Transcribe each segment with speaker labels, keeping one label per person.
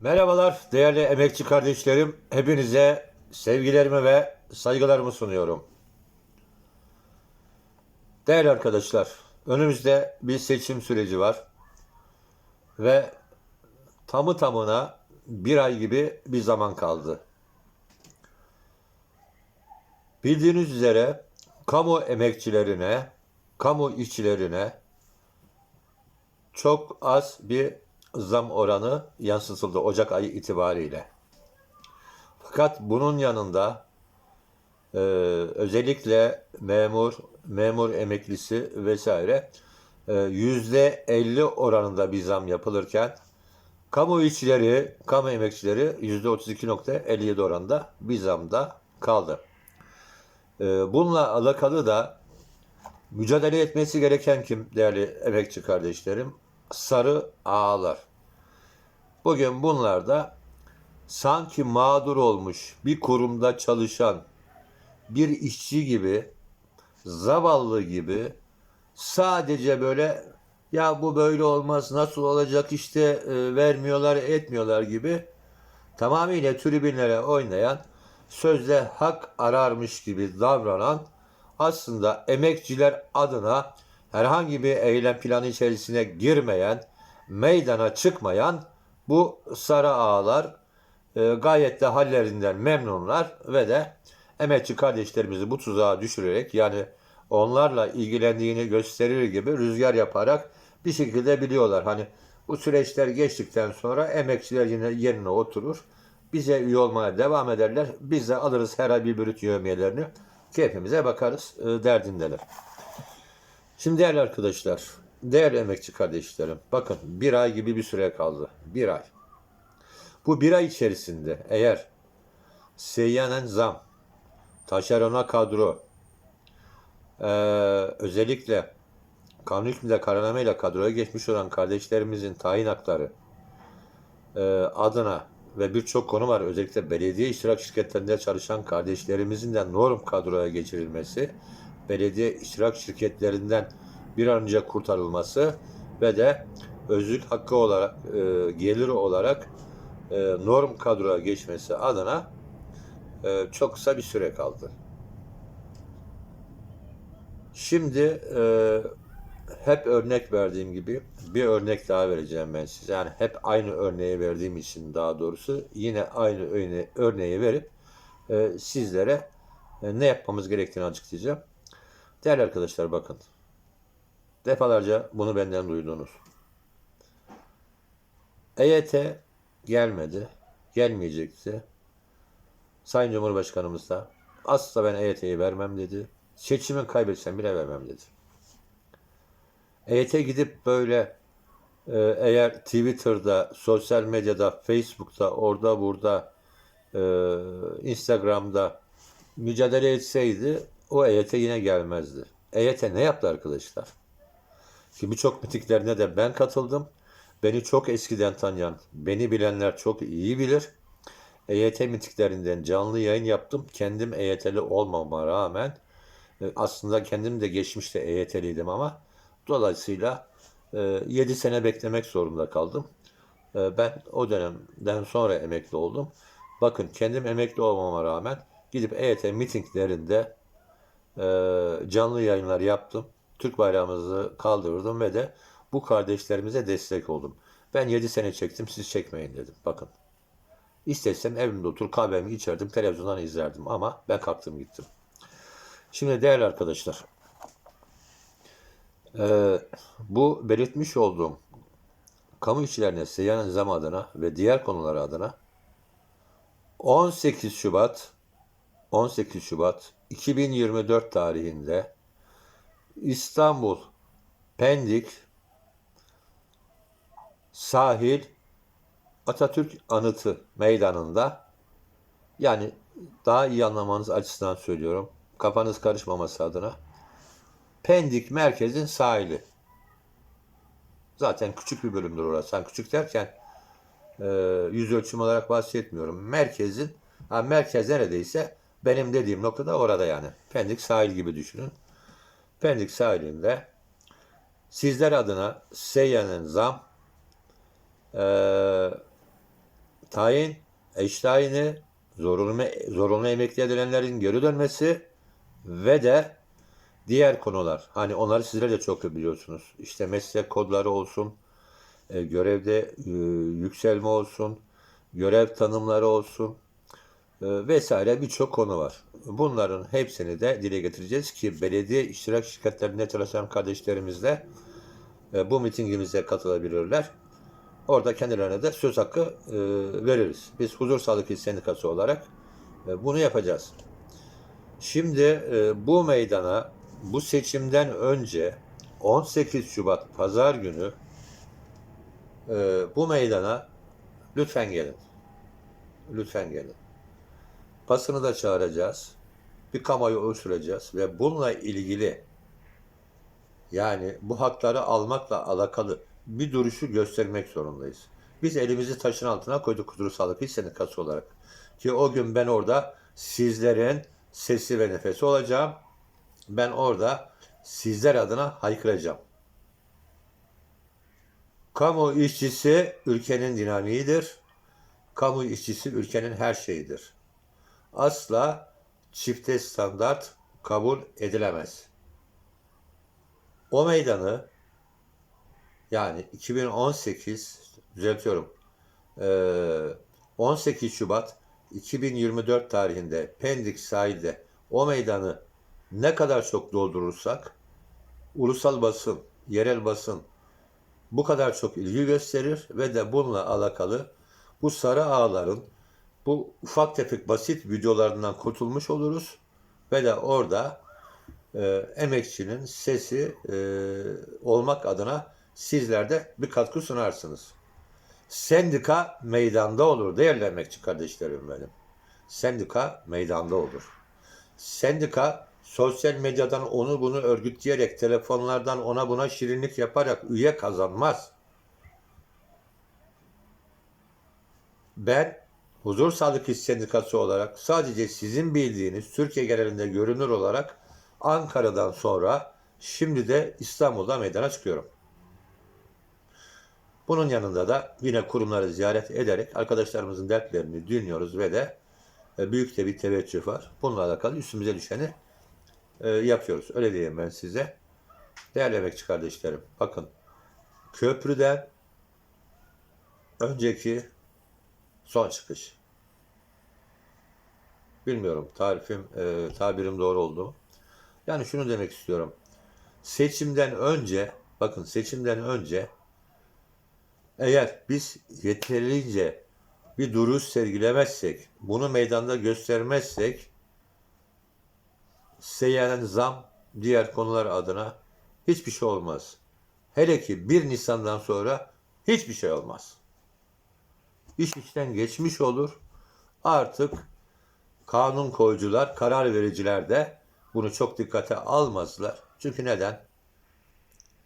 Speaker 1: Merhabalar değerli emekçi kardeşlerim. Hepinize sevgilerimi ve saygılarımı sunuyorum. Değerli arkadaşlar, önümüzde bir seçim süreci var. Ve tamı tamına bir ay gibi bir zaman kaldı. Bildiğiniz üzere kamu emekçilerine, kamu işçilerine çok az bir zam oranı yansıtıldı Ocak ayı itibariyle. Fakat bunun yanında e, özellikle memur, memur emeklisi vesaire e, yüzde 50 oranında bir zam yapılırken kamu işçileri, kamu emekçileri yüzde 32.57 oranında bir zamda kaldı. E, bununla alakalı da mücadele etmesi gereken kim değerli emekçi kardeşlerim? Sarı ağalar. Bugün bunlar da sanki mağdur olmuş bir kurumda çalışan bir işçi gibi, zavallı gibi sadece böyle ya bu böyle olmaz nasıl olacak işte e, vermiyorlar etmiyorlar gibi tamamıyla tribünlere oynayan sözde hak ararmış gibi davranan aslında emekçiler adına herhangi bir eylem planı içerisine girmeyen, meydana çıkmayan bu sarı ağalar e, gayet de hallerinden memnunlar ve de emekçi kardeşlerimizi bu tuzağa düşürerek yani onlarla ilgilendiğini gösterir gibi rüzgar yaparak bir şekilde biliyorlar. Hani bu süreçler geçtikten sonra emekçiler yine yerine oturur. Bize üye olmaya devam ederler. Biz de alırız her ay bir bürüt yövmiyelerini. Keyfimize bakarız e, derdindeler. Şimdi değerli arkadaşlar, değerli emekçi kardeşlerim, bakın bir ay gibi bir süre kaldı. Bir ay. Bu bir ay içerisinde eğer seyyanen zam, taşerona kadro, eee, özellikle kanun hükmünde kararnameyle kadroya geçmiş olan kardeşlerimizin tayin hakları eee, adına ve birçok konu var. Özellikle belediye iştirak şirketlerinde çalışan kardeşlerimizin de norm kadroya geçirilmesi, belediye iştirak şirketlerinden bir an önce kurtarılması ve de özlük hakkı olarak, e, gelir olarak e, norm kadroya geçmesi adına e, çok kısa bir süre kaldı. Şimdi e, hep örnek verdiğim gibi bir örnek daha vereceğim ben size. Yani hep aynı örneği verdiğim için daha doğrusu yine aynı örne- örneği verip e, sizlere e, ne yapmamız gerektiğini açıklayacağım. Değerli arkadaşlar bakın. Defalarca bunu benden duydunuz. EYT gelmedi. Gelmeyecekti. Sayın Cumhurbaşkanımız da asla ben EYT'yi vermem dedi. Seçimi kaybetsem bile vermem dedi. EYT gidip böyle e, eğer Twitter'da, sosyal medyada, Facebook'ta, orada burada, e, Instagram'da mücadele etseydi o EYT yine gelmezdi. EYT ne yaptı arkadaşlar? Ki birçok mitiklerine de ben katıldım. Beni çok eskiden tanıyan, beni bilenler çok iyi bilir. EYT mitinglerinden canlı yayın yaptım. Kendim EYT'li olmama rağmen e, aslında kendim de geçmişte EYT'liydim ama dolayısıyla 7 sene beklemek zorunda kaldım. E, Ben o dönemden sonra emekli oldum. Bakın kendim emekli olmama rağmen gidip EYT mitinglerinde e, canlı yayınlar yaptım. Türk bayrağımızı kaldırdım ve de bu kardeşlerimize destek oldum. Ben 7 sene çektim siz çekmeyin dedim. Bakın. İstesem evimde otur kahvemi içerdim televizyondan izlerdim ama ben kalktım gittim. Şimdi değerli arkadaşlar e, bu belirtmiş olduğum kamu işçilerine seyyanen zam adına ve diğer konular adına 18 Şubat 18 Şubat 2024 tarihinde İstanbul Pendik Sahil Atatürk Anıtı Meydanı'nda yani daha iyi anlamanız açısından söylüyorum. Kafanız karışmaması adına. Pendik merkezin sahili. Zaten küçük bir bölümdür orası. Yani küçük derken e, yüz ölçüm olarak bahsetmiyorum. Merkezin, ha, merkez neredeyse benim dediğim noktada orada yani. Pendik sahil gibi düşünün. Pendik sahilinde sizler adına Seyyan'ın zam e, tayin, eş tayini, zorunlu, zorunlu emekli edilenlerin geri dönmesi ve de diğer konular. Hani onları sizler de çok biliyorsunuz. İşte meslek kodları olsun, e, görevde e, yükselme olsun, görev tanımları olsun vesaire birçok konu var. Bunların hepsini de dile getireceğiz ki belediye iştirak şirketlerinde çalışan kardeşlerimiz de e, bu mitingimize katılabilirler. Orada kendilerine de söz hakkı e, veririz. Biz Huzur Sağlık Sendikası olarak e, bunu yapacağız. Şimdi bu meydana bu seçimden önce 18 Şubat Pazar günü bu meydana lütfen gelin. Lütfen gelin. Basını da çağıracağız. Bir kamuoyu oluşturacağız ve bununla ilgili yani bu hakları almakla alakalı bir duruşu göstermek zorundayız. Biz elimizi taşın altına koyduk Huzur Sağlık İş Sendikası olarak. Ki o gün ben orada sizlerin sesi ve nefesi olacağım. Ben orada sizler adına haykıracağım. Kamu işçisi ülkenin dinamiğidir. Kamu işçisi ülkenin her şeyidir. Asla çifte standart kabul edilemez. O meydanı yani 2018 düzeltiyorum. Ee, 18 Şubat 2024 tarihinde Pendik sahilde o meydanı ne kadar çok doldurursak ulusal basın, yerel basın bu kadar çok ilgi gösterir ve de bununla alakalı bu sarı ağların bu ufak tefek basit videolarından kurtulmuş oluruz ve de orada e, emekçinin sesi e, olmak adına sizler de bir katkı sunarsınız. Sendika meydanda olur değerli emekçi kardeşlerim benim. Sendika meydanda olur. Sendika sosyal medyadan onu bunu örgütleyerek, telefonlardan ona buna şirinlik yaparak üye kazanmaz. Ben Huzur Sağlık İş Sendikası olarak sadece sizin bildiğiniz Türkiye genelinde görünür olarak Ankara'dan sonra şimdi de İstanbul'da meydana çıkıyorum. Bunun yanında da yine kurumları ziyaret ederek arkadaşlarımızın dertlerini dinliyoruz ve de e, büyük de bir teveccüh var. Bununla alakalı üstümüze düşeni e, yapıyoruz. Öyle diyeyim ben size. Değerli emekçi kardeşlerim, bakın köprüden önceki son çıkış. Bilmiyorum tarifim, e, tabirim doğru oldu? Yani şunu demek istiyorum. Seçimden önce, bakın seçimden önce eğer biz yeterince bir duruş sergilemezsek, bunu meydanda göstermezsek, seyyanen zam, diğer konular adına hiçbir şey olmaz. Hele ki 1 Nisan'dan sonra hiçbir şey olmaz. İş işten geçmiş olur. Artık kanun koyucular, karar vericiler de bunu çok dikkate almazlar. Çünkü neden?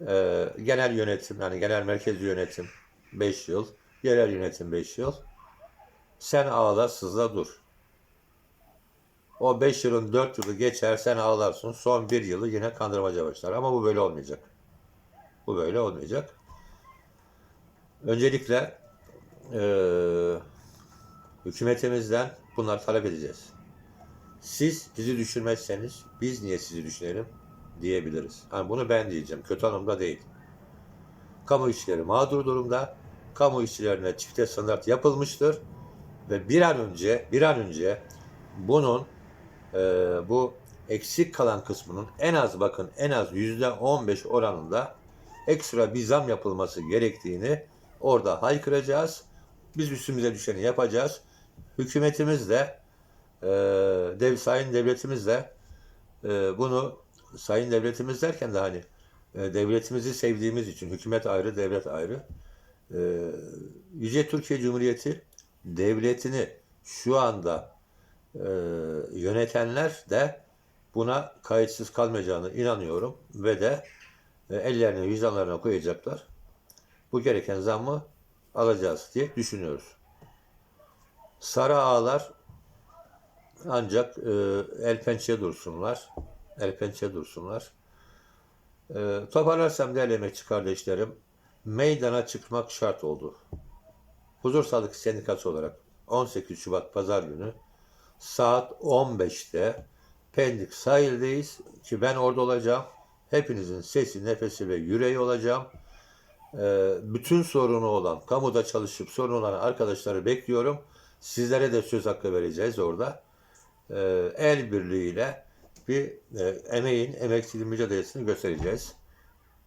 Speaker 1: Ee, genel yönetim, yani genel merkezi yönetim 5 yıl, yerel yönetim 5 yıl. Sen ağla, sızla dur. O 5 yılın 4 yılı geçer, sen ağlarsın. Son 1 yılı yine kandırmaca başlar. Ama bu böyle olmayacak. Bu böyle olmayacak. Öncelikle eee hükümetimizden bunları talep edeceğiz. Siz bizi düşürmezseniz biz niye sizi düşünelim diyebiliriz. Yani bunu ben diyeceğim. Kötü anlamda değil. Kamu işçileri mağdur durumda. Kamu işçilerine çifte standart yapılmıştır. Ve bir an önce bir an önce bunun e, bu eksik kalan kısmının en az bakın en az yüzde 15 oranında ekstra bir zam yapılması gerektiğini orada haykıracağız. Biz üstümüze düşeni yapacağız. Hükümetimiz de e, dev sayın devletimiz de e, bunu sayın devletimiz derken de hani e, devletimizi sevdiğimiz için hükümet ayrı devlet ayrı e, Yüce Türkiye Cumhuriyeti devletini şu anda e, yönetenler de buna kayıtsız kalmayacağını inanıyorum ve de e, ellerine vicdanlarına koyacaklar. Bu gereken zammı alacağız diye düşünüyoruz. Sarı ağlar ancak e, el pençe dursunlar. El pençe dursunlar. E, toparlarsam değerli kardeşlerim, meydana çıkmak şart oldu. Huzur Sağlık Sendikası olarak 18 Şubat Pazar günü saat 15'te Pendik sahildeyiz ki ben orada olacağım. Hepinizin sesi, nefesi ve yüreği olacağım. Ee, bütün sorunu olan, kamuda çalışıp sorun olan arkadaşları bekliyorum. Sizlere de söz hakkı vereceğiz orada. Ee, el birliğiyle bir e, emeğin, emeksizliğin mücadelesini göstereceğiz.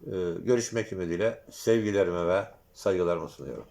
Speaker 1: Ee, görüşmek ümidiyle sevgilerime ve saygılarımı sunuyorum.